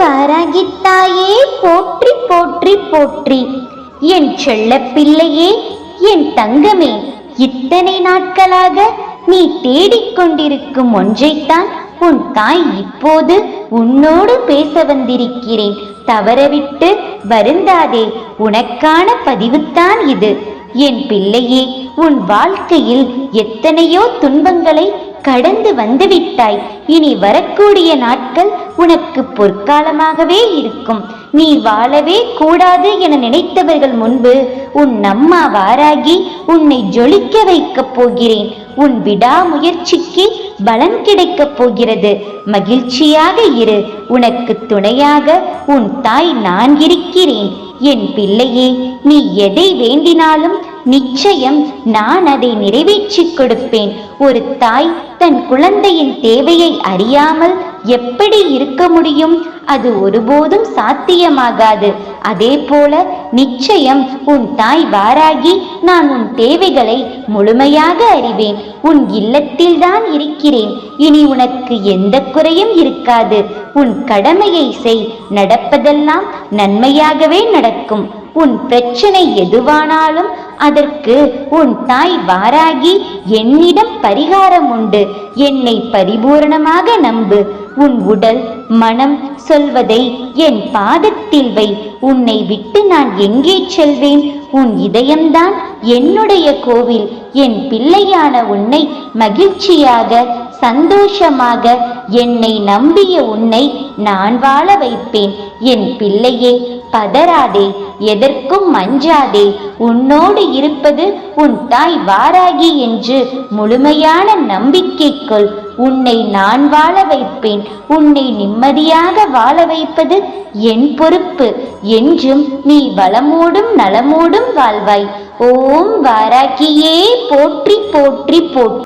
வாராகித்தாயே போற்றி போற்றி போற்றி. என் செல்ல பிள்ளையே என் தங்கமே இத்தனை நாட்களாக நீ தேடிக்கொண்டிருக்கும் ஒன்றைத்தான் உன் தாய் இப்போது உன்னோடு பேச வந்திருக்கிறேன். தவறவிட்டு வருந்தாதே உனக்கான பதிவுத்தான் இது. என் பிள்ளையே உன் வாழ்க்கையில் எத்தனையோ துன்பங்களை கடந்து வந்துவிட்டாய். இனி வரக்கூடிய நாட்கள் உனக்கு பொற்காலமாகவே இருக்கும். நீ வாழவே கூடாது என நினைத்தவர்கள் முன்பு உன் அம்மா வாராகி உன்னை ஜொலிக்க வைக்கப் போகிறேன். உன் விடாமுயற்சிக்கு பலன் கிடைக்கப் போகிறது. மகிழ்ச்சியாக இரு. உனக்கு துணையாக உன் தாய் நான் இருக்கிறேன். என் பிள்ளையே நீ எதை வேண்டினாலும் நிச்சயம் நான் அதை நிறைவேற்றிக் கொடுப்பேன். ஒரு தாய் தன் குழந்தையின் தேவையை அறியாமல் எப்படி இருக்க முடியும்? அது ஒருபோதும் சாத்தியமாகாது. அதே போல நிச்சயம் உன் தாய் வாராகி நான் உன் தேவைகளை முழுமையாக அறிவேன். உன் இல்லத்தில் தான் இருக்கிறேன். இனி உனக்கு எந்த குறையும் இருக்காது. உன் கடமையை செய். நடப்பதெல்லாம் நன்மையாகவே நடக்கும். உன் பிரச்சனை எதுவானாலும் அதற்கு உன் தாய் வாராகி என்னிடம் பரிகாரம் உண்டு. என்னை பரிபூரணமாக நம்பு. உன் உடல் மனம் சொல்வதை என் பாதத்தில் வை. உன்னை விட்டு நான் எங்கே செல்வேன்? உன் இதயம்தான் என்னுடைய கோவில். என் பிள்ளையான உன்னை மகிழ்ச்சியாக சந்தோஷமாக என்னை நம்பிய உன்னை நான் வாழ வைப்பேன். என் பிள்ளையே பதறாதே எதற்கும் மஞ்சாதே உன்னோடு இருப்பது உன் தாய் வாராகி என்று முழுமையான நம்பிக்கைக்குள் உன்னை நான் வாழ வைப்பேன். உன்னை நிம்மதியாக வாழ வைப்பது என் பொறுப்பு. என்றும் நீ வளமோடும் நலமோடும் வாழ்வாய். ஓம் வாராகியே போற்றி போற்றி போற்றி.